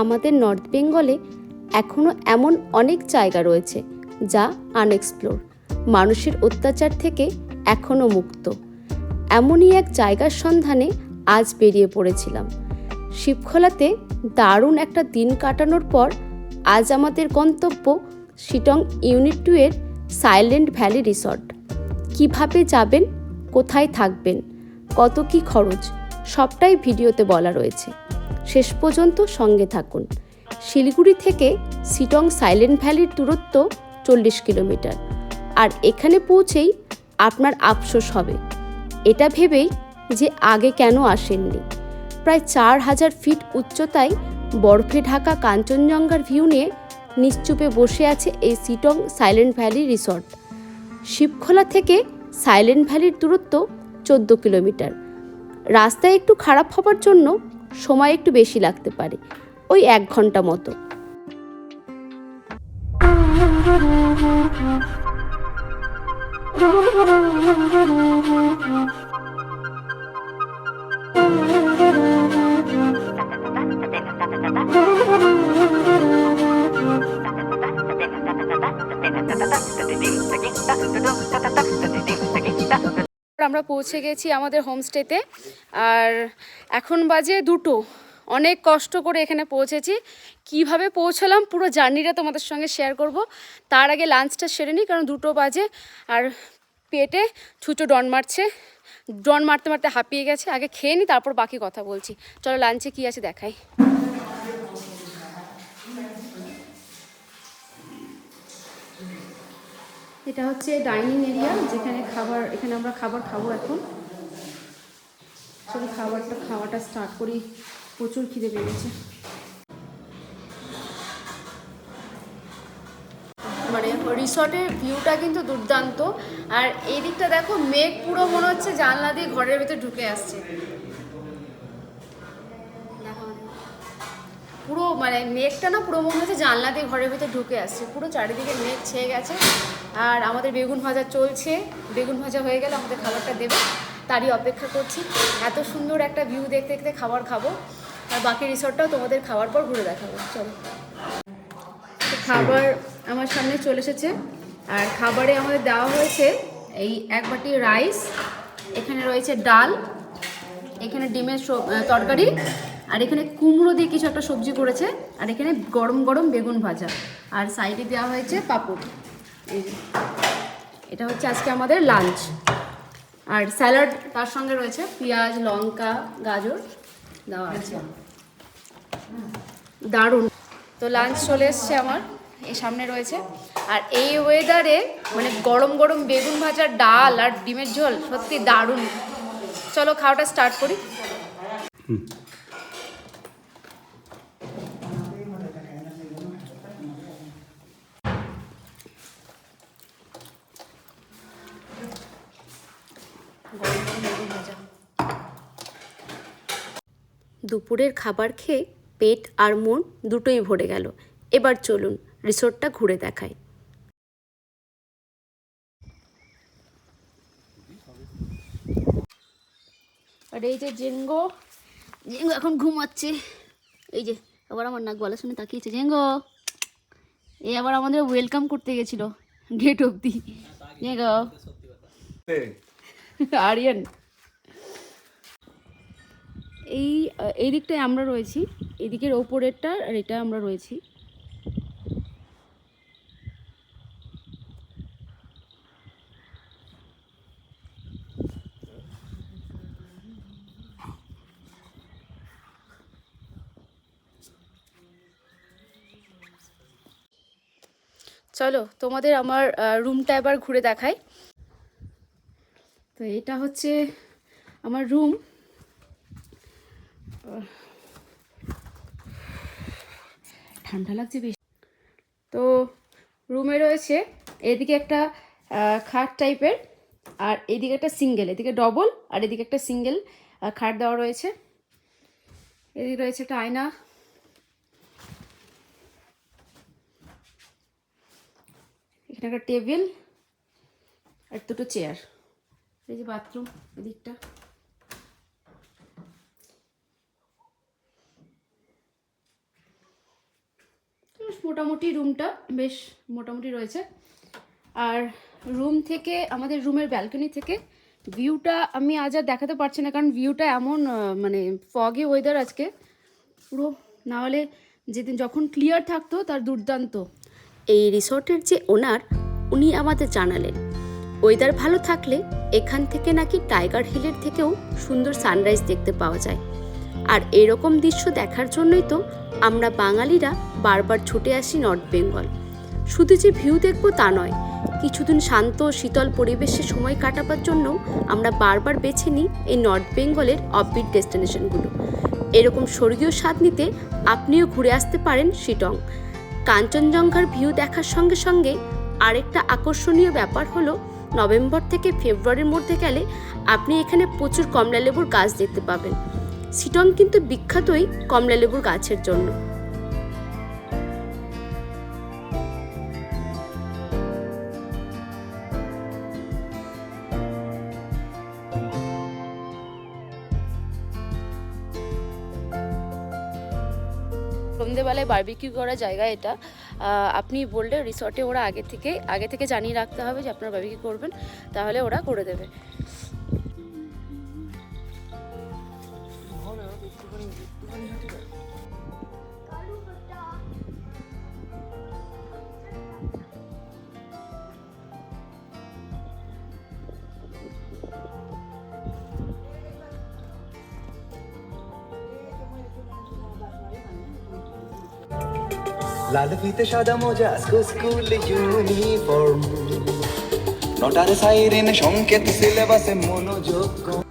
আমাদের নর্থ বেঙ্গলে এখনও এমন অনেক জায়গা রয়েছে যা আনএক্সপ্লোর, মানুষের অত্যাচার থেকে এখনও মুক্ত। এমনই এক জায়গার সন্ধানে আজ বেরিয়ে পড়েছিলাম। শিবখোলাতে দারুণ একটা দিন কাটানোর পর আজ আমাদের গন্তব্য শিটং ইউনিট টু এর সাইলেন্ট ভ্যালি রিসর্ট। কীভাবে যাবেন, কোথায় থাকবেন, কত কি খরচ, সবটাই ভিডিওতে বলা রয়েছে। শেষ পর্যন্ত সঙ্গে থাকুন। শিলিগুড়ি থেকে সিটং সাইলেন্ট ভ্যালির দূরত্ব চল্লিশ কিলোমিটার। আর এখানে পৌঁছেই আপনার আফসোস হবে। এটা ভেবেই যে আগে কেন আসেননি। প্রায় চার হাজার ফিট উচ্চতায় বরফে ঢাকা কাঞ্চনজঙ্ঘার ভিউ নিয়ে নিশ্চুপে বসে আছে এই Sittong silent valley resort. Shivkhola থেকে সাইলেন্ট ভ্যালির দূরত্ব চোদ্দ কিলোমিটার। রাস্তায় একটু খারাপ হবার জন্য সময় একটু বেশি লাগতে পারে ওই এক ঘণ্টা মতো। আমরা পৌঁছে গেছি আমাদের হোমস্টেতে। আর এখন বাজে দুটো। অনেক কষ্ট করে এখানে পৌঁছেছি। কীভাবে পৌঁছালাম পুরো জার্নিটা তোমাদের সঙ্গে শেয়ার করব। তার আগে লাঞ্চটা সেরে নিই, কারণ দুটো বাজে। আর পেটে ছুটো ডন মারছে। ডন মারতে মারতে হাঁপিয়ে গেছে। আগে খেয়ে নিই, তারপর বাকি কথা বলছি। চলো লাঞ্চে কী আছে দেখাই। এটা হচ্ছে ডাইনিং এরিয়া, যেখানে খাবার, এখানে আমরা খাবার খাব এখন। চলো খাবারটা, খাওয়াটা স্টার্ট করি। প্রচুর খিদে পেয়েছে। মানে রিসর্টের ভিউটা কিন্তু দুর্দান্ত। আর এই দিকটা দেখো, মেঘ পুরো মনে হচ্ছে জানলা দিয়ে ঘরের ভেতর ঢুকে আসছে। পুরো মানে মেঘটা না পুরো মনে হচ্ছে জানলা দিয়ে ঘরের ভিতরে ঢুকে আসছে। পুরো চারিদিকে মেঘ ছেয়ে গেছে আর আমাদের বেগুন ভাজা চলছে। বেগুন ভাজা হয়ে গেলে আমাদের খাবারটা দেবে। তারই অপেক্ষা করছি। এত সুন্দর একটা ভিউ দেখতে দেখতে খাবার খাব। আর বাকি রিসর্টটাও তোমাদের খাওয়ার পর ঘুরে দেখাবো। চলো। খাবার আমার সামনে চলে এসেছে। আর খাবারে আমাদের দেওয়া হয়েছে এই এক বাটি রাইস এখানে রয়েছে ডাল, এখানে ডিমের তরকারি আর এখানে কুমড়ো দিয়ে কিছু একটা সবজি করেছে, আর এখানে গরম গরম বেগুন ভাজা। আর সাইডে দেওয়া হয়েছে পাঁপড়। এটা হচ্ছে আজকে আমাদের লাঞ্চ আর স্যালাড তার সঙ্গে রয়েছে পেঁয়াজ, লঙ্কা, গাজর দেওয়া আছে। দারুণ। তো লাঞ্চ চলে এসছে আমার এই সামনে রয়েছে। আর এই ওয়েদারে মানে গরম গরম বেগুন ভাজা, ডাল আর ডিমের ঝোল সত্যি দারুণ। চলো খাওয়াটা স্টার্ট করি। দুপুরের খাবার খেয়ে পেট আর মন দুটোই ভরে গেল। এবার চলুন রিসোর্টটা ঘুরে দেখাই। আর এই যে জেঙ্গো জেঙ্গো এখন ঘুমাচ্ছে। এই যে আবার আমার নাক গলা শুনে তাকিয়েছে জেঙ্গো। এই আবার আমাদের ওয়েলকাম করতে গেছিল গেট অবধি। জেঙ্গো। আরিয়ান এই এই দিকটায় আমরা রয়েছি। এদিকের ওপরেরটা আর এটা আমরা রয়েছি। চলো, তোমাদের আমার রুমটা এবার ঘুরে দেখাই। তো এটা হচ্ছে আমার রুম ঠান্ডা লাগছে বেশি। তো রুমে রয়েছে এদিকে একটা খাট টাইপের, আর এদিকে একটা সিঙ্গেল, এদিকে ডবল, আর এদিকে একটা সিঙ্গেল খাট দেওয়া রয়েছে। এদিকে রয়েছে একটা আয়না। এখানে একটা টেবিল, আর দুটো চেয়ার। এই যে বাথরুম, এদিকটা বেশ মোটামুটি রুমটা বেশ মোটামুটি রয়েছে। আর রুম থেকে, আমাদের রুমের ব্যালকনি থেকে ভিউটা আমি আজ আর দেখাতে পারছি না, কারণ ভিউটা এমন মানে ফগে ওয়েদার আজকে। পুরো না হলে যেদিন যখন ক্লিয়ার থাকতো তার দুর্দান্ত। এই রিসর্টের যে ওনার, উনি আমাদের জানালেন। ওয়েদার ভালো থাকলে এখান থেকে নাকি টাইগার হিলের থেকেও সুন্দর সানরাইজ দেখতে পাওয়া যায়। আর এরকম দৃশ্য দেখার জন্যই তো আমরা বাঙালিরা বারবার ছুটে আসি নর্থ বেঙ্গল। শুধু যে ভিউ দেখব তা নয়, কিছুদিন শান্ত শীতল পরিবেশে সময় কাটাবার জন্য আমরা বারবার বেছে নিই এই নর্থ বেঙ্গলের অফবিট ডেস্টিনেশনগুলো। এরকম স্বর্গীয় স্বাদ নিতে আপনিও ঘুরে আসতে পারেন শিটং। কাঞ্চনজঙ্ঘার ভিউ দেখার সঙ্গে সঙ্গে আরেকটা আকর্ষণীয় ব্যাপার হলো, নভেম্বর থেকে ফেব্রুয়ারির মধ্যে গেলে আপনি এখানে প্রচুর কমলালেবুর গাছ দেখতে পাবেন। শিটং কিন্তু বিখ্যাতই কমলালেবুর গাছের জন্য। সন্ধেবেলায় বারবিকিউ করার জায়গা এটা। আপনি বললে রিসর্টে ওরা আগে থেকে আগে থেকে জানিয়ে রাখতে হবে যে আপনারা বারবিকিউ করবেন, তাহলে ওরা করে দেবে। লাল ফিতে সাদা মোজা স্কুল ইউনিফর্ম নটার সাইরেন সংকেত সিলেবাসে মনোযোগ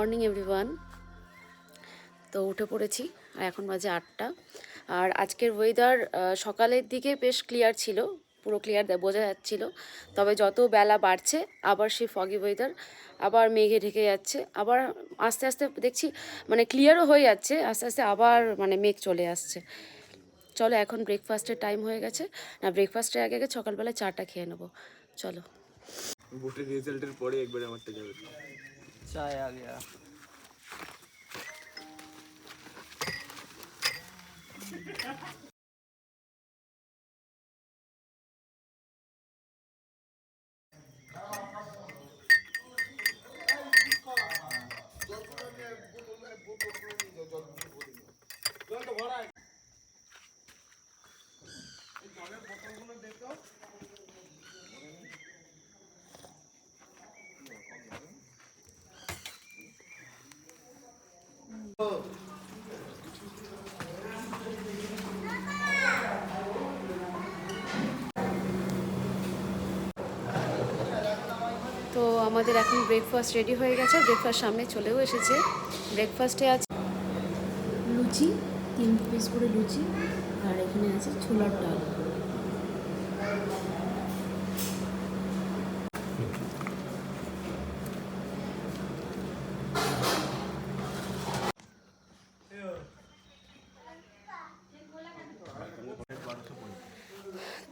মর্নিং, এভরিওয়ান। তো উঠে পড়েছি, আর এখন বাজে আটটা। আর আজকের ওয়েদার সকালের দিকে বেশ ক্লিয়ার ছিল, পুরো ক্লিয়ার বোঝা যাচ্ছিল। তবে যত বেলা বাড়ছে, আবার সেই ফগি ওয়েদার আবার মেঘে ঢেকে যাচ্ছে, আবার আস্তে আস্তে দেখছি মানে ক্লিয়ারও হয়ে যাচ্ছে, আস্তে আস্তে আবার মানে মেঘ চলে আসছে। চলো, এখন ব্রেকফাস্টের টাইম হয়ে গেছে। না ব্রেকফাস্টের আগে আগে সকালবেলা চাটা খেয়ে নেব। চলো। রেজাল্টের পরে একবারে আমারটা যাবে। चाय आ गया আমাদের এখন ব্রেকফাস্ট রেডি হয়ে গেছে ব্রেকফাস্ট সামনে চলেও এসেছে। ব্রেকফাস্টে আছে লুচি, তিন পিস করে লুচি, আর এখানে আছে ছোলার ডাল।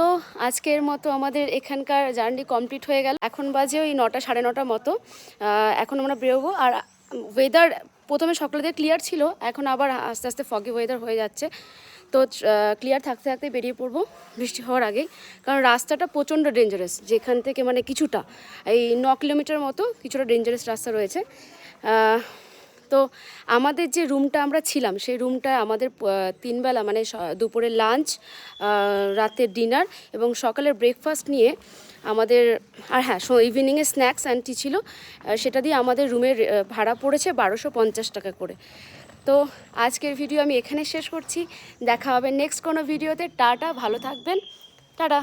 তো আজকের মতো আমাদের এখানকার জার্নি কমপ্লিট হয়ে গেল। এখন বাজে ওই নটা, সাড়ে নটা মতো। এখন আমরা বেরোবো। আর ওয়েদার প্রথমে সকালে ক্লিয়ার ছিল, এখন আবার আস্তে আস্তে ফগি ওয়েদার হয়ে যাচ্ছে। তো ক্লিয়ার থাকতে থাকতে বেরিয়ে পড়ব বৃষ্টি হওয়ার আগেই। কারণ রাস্তাটা প্রচণ্ড ডেঞ্জারাস যেখান থেকে মানে কিছুটা, এই ন কিলোমিটার মতো কিছুটা ডেঞ্জারাস রাস্তা রয়েছে। তো আমাদের যে রুমটা আমরা ছিলাম, সেই রুমটা আমাদের তিনবেলা মানে দুপুরের লাঞ্চ রাতের ডিনার এবং সকালের ব্রেকফাস্ট নিয়ে আমাদের, আর হ্যাঁ ইভিনিংয়ে স্ন্যাক্স অ্যান্টি ছিল সেটা দিয়ে আমাদের রুমের ভাড়া পড়েছে বারোশো পঞ্চাশ টাকা করে। তো আজকের ভিডিও আমি এখানে শেষ করছি। দেখা হবে নেক্সট কোনো ভিডিওতে। টাটা, ভালো থাকবেন। টাটা।